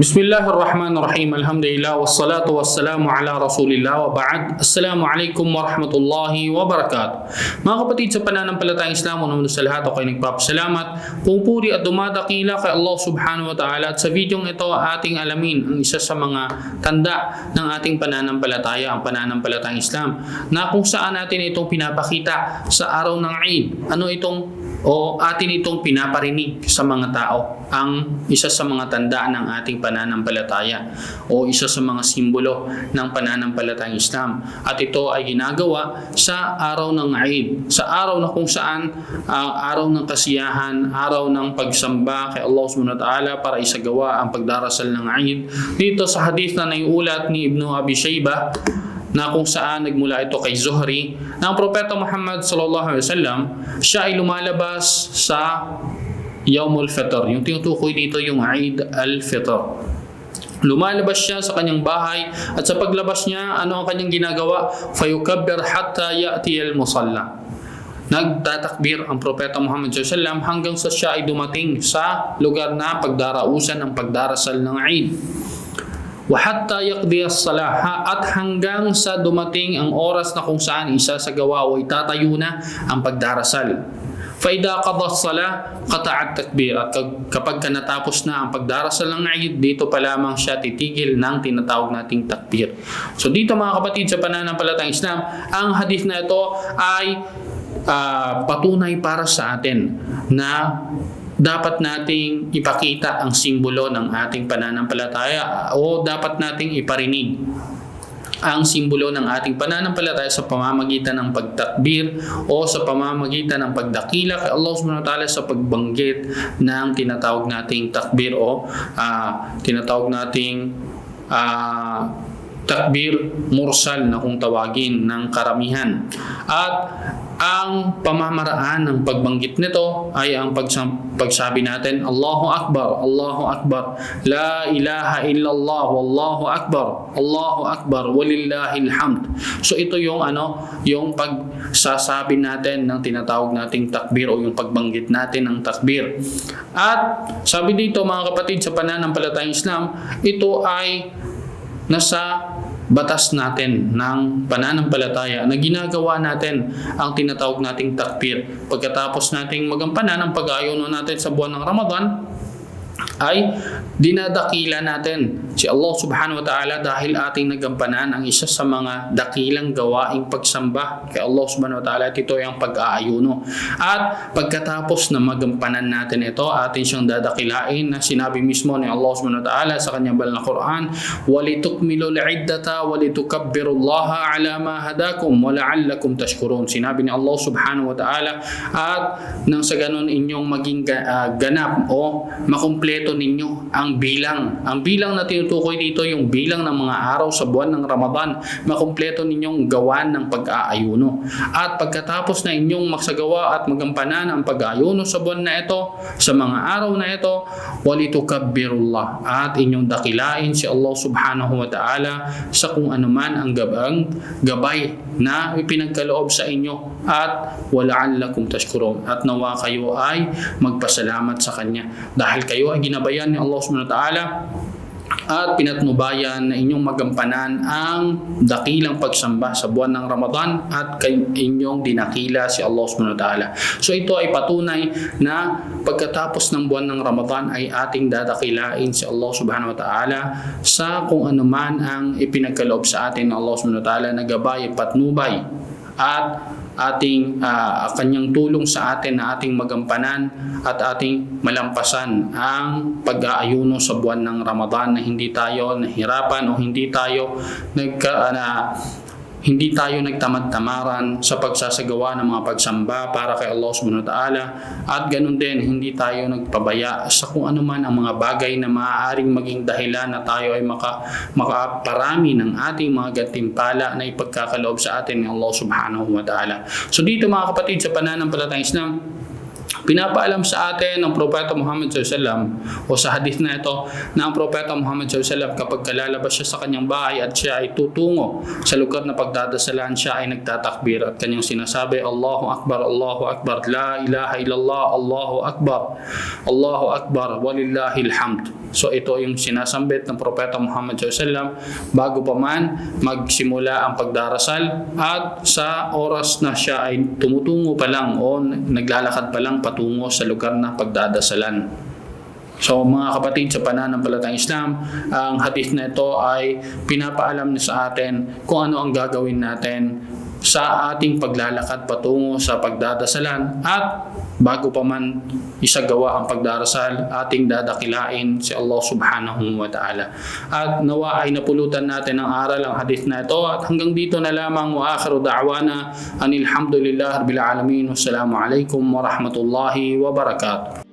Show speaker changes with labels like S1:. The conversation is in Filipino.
S1: Bismillahir Rahmanir Rahim. Alhamdulillah wassalatu wassalamu ala Rasulillah wa ba'd. Assalamu alaikum wa rahmatullahi wa barakatuh. Mga kapatid sa pananampalatayang Islam, unang sa lahat ako ay nagpapasalamat, pupuri at dumadakila kay Allah Subhanahu wa Ta'ala at sa videong ito ating alamin ang isa sa mga tanda ng ating pananampalataya, ang pananampalatayang Islam, na kung saan natin itong pinapakita sa araw ng Eid. Ano itong o atin itong pinaparinig sa mga tao ang isa sa mga tanda ng ating pananampalataya o isa sa mga simbolo ng pananampalatayang Islam. At ito ay ginagawa sa araw ng Eid sa araw na kung saan ah, araw ng kasiyahan araw ng pagsamba kay Allah subhanahu wa ta'ala para isagawa ang pagdarasal ng Eid. Dito sa hadith na naiulat ni Ibnu Abi Shaybah na kung saan nagmula ito kay Zuhri na ang propeta Muhammad sallallahu alaihi wasallam siya ay lumalabas sa Yawmul Fitr. Yung tinutukoy dito yung Eid al-Fitr. Lumalabas siya sa kanyang bahay at sa paglabas niya, ano ang kanyang ginagawa? Fayukabbir hatta ya'ti al-musalla. Nagtatakbir ang propeta Muhammad SAW hanggang sa siya ay dumating sa lugar na pagdarausan ng pagdarasal ng Eid. Wahatta yaqdi as-salah Ha- at hanggang sa dumating ang oras na kung saan isa sa gawa o itatayo na ang pagdarasal. Faida qada as-salah qata'at takbir at kapag ka natapos na ang pagdarasal ng Eid dito pa lamang siya titigil ng tinatawag nating takbir. So dito mga kapatid sa pananampalatayang Islam, ang hadith na ito ay ah, patunay para sa atin na dapat nating ipakita ang simbolo ng ating pananampalataya o dapat nating iparinig ang simbolo ng ating pananampalataya sa pamamagitan ng pagtakbir o sa pamamagitan ng pagdakila kay Allah subhanahu wa ta'ala sa pagbanggit ng tinatawag nating takbir o ah, tinatawag nating ah, takbir mursal na kung tawagin ng karamihan. At ang pamamaraan ng pagbanggit nito ay ang pagsabi natin, Allahu Akbar, Allahu Akbar, La ilaha illallah, Wallahu Akbar, Allahu Akbar, Walillahil hamd. So ito yung ano, yung pagsasabi natin ng tinatawag nating takbir o yung pagbanggit natin ng takbir. At sabi dito mga kapatid sa pananampalatayang Islam, ito ay nasa batas natin ng pananampalataya na ginagawa natin ang tinatawag nating takbir. Pagkatapos nating magampanan ang pag-ayuno natin sa buwan ng Ramadan, ay dinadakila natin si Allah subhanahu wa ta'ala dahil ating nagampanan ang isa sa mga dakilang gawaing pagsamba kay Allah subhanahu wa ta'ala at ito ay ang pag-aayuno. At pagkatapos na magampanan natin ito, atin siyang dadakilain na sinabi mismo ni Allah subhanahu wa ta'ala sa kanyang banal na Quran, walitukmilu li'iddata walitukabbirullaha ala ma hadakum wala'allakum tashkurun. Sinabi ni Allah subhanahu wa ta'ala at nang sa ganun inyong maging ah, ganap o makumpleto ninyo ang bilang. Ang bilang na tinutukoy dito yung bilang ng mga araw sa buwan ng Ramadan. Makumpleto ninyong gawan ng pag-aayuno. At pagkatapos na inyong magsagawa at magampanan ang pag-aayuno sa buwan na ito, sa mga araw na ito, walitukabbirullah at inyong dakilain si Allah subhanahu wa ta'ala sa kung anuman ang gabang gabay na ipinagkaloob sa inyo at wala'allakum tashkurun at nawa kayo ay magpasalamat sa Kanya dahil kayo ay ginabayan ni Allah subhanahu wa ta'ala at pinatnubayan na inyong magampanan ang dakilang pagsamba sa buwan ng Ramadan at kay inyong dinakila si Allah subhanahu wa ta'ala. So ito ay patunay na pagkatapos ng buwan ng Ramadan ay ating dadakilain si Allah subhanahu wa ta'ala sa kung anuman ang ipinagkaloob sa atin ng Allah subhanahu wa ta'ala na gabay at patnubay at ating ah, kanyang tulong sa atin na ating magampanan at ating malampasan ang pag-aayuno sa buwan ng Ramadan na hindi tayo nahirapan o hindi tayo nagka, na, hindi tayo nagtamad-tamaran sa pagsasagawa ng mga pagsamba para kay Allah subhanahu wa ta'ala at ganun din hindi tayo nagpabaya sa kung ano man ang mga bagay na maaaring maging dahilan na tayo ay maka, makaparami ng ating mga gantimpala na ipagkakaloob sa atin ng Allah subhanahu wa ta'ala. So dito mga kapatid sa pananampalatayang Islam, Pinapaalam sa atin ng Propeta Muhammad SAW o sa hadith na ito na ang Propeta Muhammad SAW kapag kalalabas siya sa kanyang bahay at siya ay tutungo sa lugar na pagdadasalan siya ay nagtatakbir at kanyang sinasabi Allahu Akbar, Allahu Akbar, La ilaha illallah, Allahu Akbar, Allahu Akbar, walillahil hamd. So ito yung sinasambit ng Propeta Muhammad SAW bago pa man magsimula ang pagdarasal at sa oras na siya ay tumutungo pa lang o naglalakad pa lang patungo sa lugar na pagdadasalan. So mga kapatid sa pananampalatayang Islam, ang hadith na ito ay pinapaalam niya sa atin kung ano ang gagawin natin sa ating paglalakad patungo sa pagdadasalan at bago pa man isagawa ang pagdarasal, ating dadakilain si Allah subhanahu wa ta'ala. At nawa ay napulutan natin ang aral ang hadith na ito at hanggang dito na lamang wa akhiru da'wana anilhamdulillah rabbil alamin wassalamu alaikum wa rahmatullahi wa barakatuh.